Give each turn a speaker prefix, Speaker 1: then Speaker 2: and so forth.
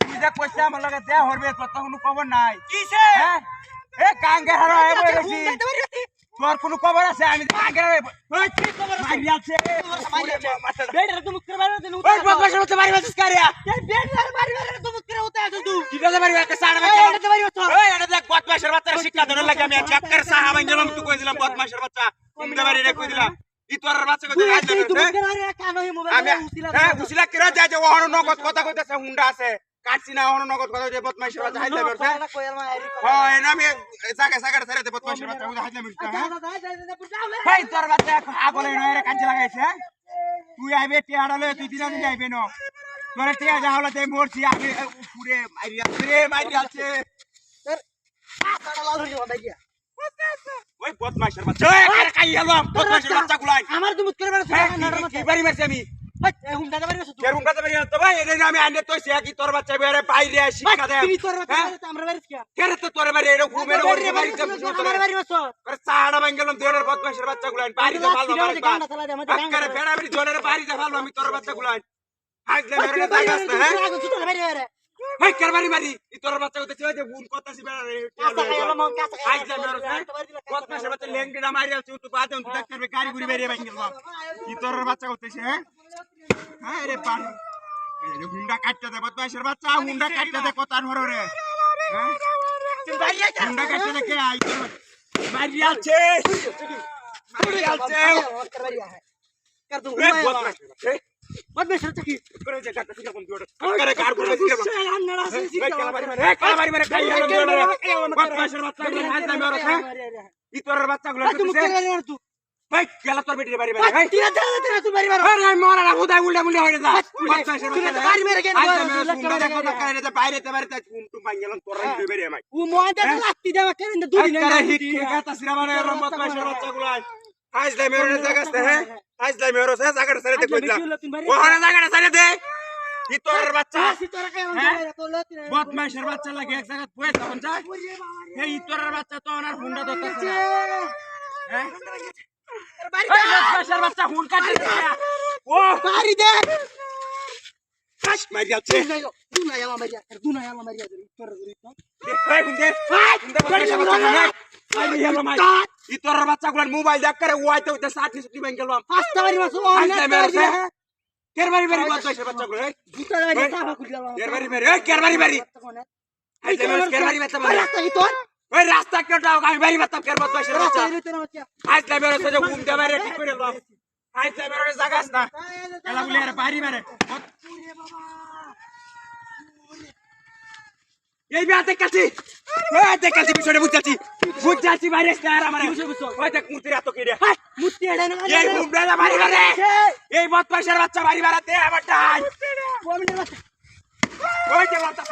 Speaker 1: তুই যে কইছে আমার লগে দেয়া হরবে তোর তো কোনো খবর নাই
Speaker 2: কিসে
Speaker 1: এ কাঙ্গে হারা হয়ে বইছি তোর কোনো খবর আছে? আমি কাঙ্গে হারা ওই কি খবর মারি আছে।
Speaker 2: বেড়ে তো মুখ করে বাইরে দিন
Speaker 1: ওই বদমাশের মতো মারি মাছিস কারিয়া
Speaker 2: বেড়ে মারি মারি তো মুখ করে উঠে আসো তুই
Speaker 1: কি কাজে মারি একটা সাড়া
Speaker 2: এই, এটা মারি বাচ্চা।
Speaker 1: এই এটা দেখ বদমাশের বাচ্চার শিক্ষা দেওয়ার লাগে আমি চাক্কার সাহা ভাঙ্গলাম তুই কইছিলাম বদমাশের বাচ্চা তুমি মারি রে কই হ্যাঁ? বুঝলা কিরা যায় যে ওহন নগদ কথা কইতেছে হুন্ডা আছে। কাটছি না ওহন নগদ কথা যে বদমাশের বাচ্চা হাইলে বেরছে। হ্যাঁ এনা আমি জায়গা জায়গা ছেড়ে দে বদমাশের বাচ্চা ওই হাইলে বেরছে হ্যাঁ? তোর বাচ্চা আগলে নয় কাজে লাগাইছে হ্যাঁ? তুই আইবে টিয়াড়া লয়ে তুই দিনা দিন আইবে ন তোরে টিয়া যা হলো তাই মরছি আমি পুরে মারি আছে রে মারি আছে। বদমাশের বাচ্চা। ওই কাই হলো? বদমাশের বাচ্চা। গুলাই।
Speaker 2: আমার তো মুখ করে মারি
Speaker 1: হ্যাঁ কি- কি বাড়ি মারছি আমি?
Speaker 2: হুম দাদা মারি তুই
Speaker 1: কেরম কথা বেরিয়ে তো ভাই এনে আমি আনে তো সে কি তোর বাচ্চা বেরে বাইরে শিক্ষা দে
Speaker 2: তুমি তোর
Speaker 1: হ্যাঁ?
Speaker 2: আমরা বাড়ি কি
Speaker 1: কেরে তো তোর বাড়ি এরকম ঘুমের ওরে বাড়ি তে
Speaker 2: আমার বাড়ি বসো
Speaker 1: আরে সাড়া ভাঙ্গেলাম দেড়ের বদমাশের বাচ্চা গুলাই বাড়ি দে ভালো মারি বা ফেরা বাড়ি জনের বাড়ি দে ভালো আমি তোর বাচ্চা গুলাই হাজলে মেরে দাগাস না হ্যাঁ? ভাই কার বাড়ি তোর বাচ্চা কইতে চাই যে বুন কথা সি বেড়া রে হাজলে মেরে বদমাশের বাচ্চা লেংডিটা মারি আছে তুই বাদে তুই করবে গাড়ি গুড়ি বেরিয়ে ভাঙ্গেলাম ই তোর বাচ্চা কইতেছে হ্যাঁ? হ্যাঁ রে পানি। এই রে হুন্ডা কাটতে দে বদমাশের বাচ্চা হুন্ডা কাটতে দে কথা ধরো রে। হ্যাঁ? হুন্ডা কাটতে দে কে আই? তোর মারি আছে মারি আছে এই, করে যে কাটতে শিখা কোন দুটো করে কার করে শিখা এই কালা মারি মারি এই কালা মারি খাই গেলাম বদমাশের বাচ্চা গুলো হাজলে মেরে হ্যাঁ? ই তোর বাচ্চা গুলো ভাই গেলা তোর বেটির বাড়ি বাড়ি ভাই আরে আমি মরা না হুদাই উল্টা মুল্টা হয়ে যা বদমাশের বাচ্চা
Speaker 2: বাড়ি মেরে কেন?
Speaker 1: আজ আমি সুন্দর দেখো না কারে রে বাইরে তে বাইরে তে কুম টুম ভাঙ্গেলাম তোর রাই বেরিয়ে মাই আরে হিট গাতা সিরা মানে এরম বদমাশের বাচ্চা গুলো আজ লাই মেরে জায়গাতে হ্যাঁ আজ লাই মেরে সে জায়গাটা ছেড়ে দে কইলা ওখানে জায়গাটা ছেড়ে দে। ই তোর বাচ্চা। বদমাশের বাচ্চা লাগে এক জায়গা বয়ে তখন যায় এই ইতরের বাচ্চা তো ওনার হুন্ডা ধরতেছে হ্যাঁ? এই বদমাশের বাচ্চা হুন কাটে ও। মারি যাচ্ছে। এই হুন্ডে হুন্ডে বদমাশের বাচ্চা গুলো মারি গেল মাই। ইতরের বাচ্চা মোবাইল দেখ করে ওয়াইতে ওইতে সাথে গেলাম। কের বাড়ি বাড়ি? বদমাশের বাচ্চা কের বাড়ি বাড়ি? এই কের বাড়ি এই যে কের বাড়ি বাচ্চা বাড়ি ওই রাস্তা কেটাও আমি বাড়ি বাচ্চা কের বদমাশের বাচ্চা আজ লাই বেরো সে ঘুম দে বাইরে ঠিক করে দাও আজ লাই জাগাস না? এলা বলে আরে বাড়ি মারে এই বিয়াতে কাছি। এই দেখ কাছি পিছনে বুঝাচ্ছি বুঝাচ্ছি বাইরে স্টার আমার ওই দেখ মুতি রাত কেড়ে এই দে বাড়ি মারে এই বদমাশের বাচ্চা বাড়ি মারাতে আমার ডাই ওই যে বাচ্চা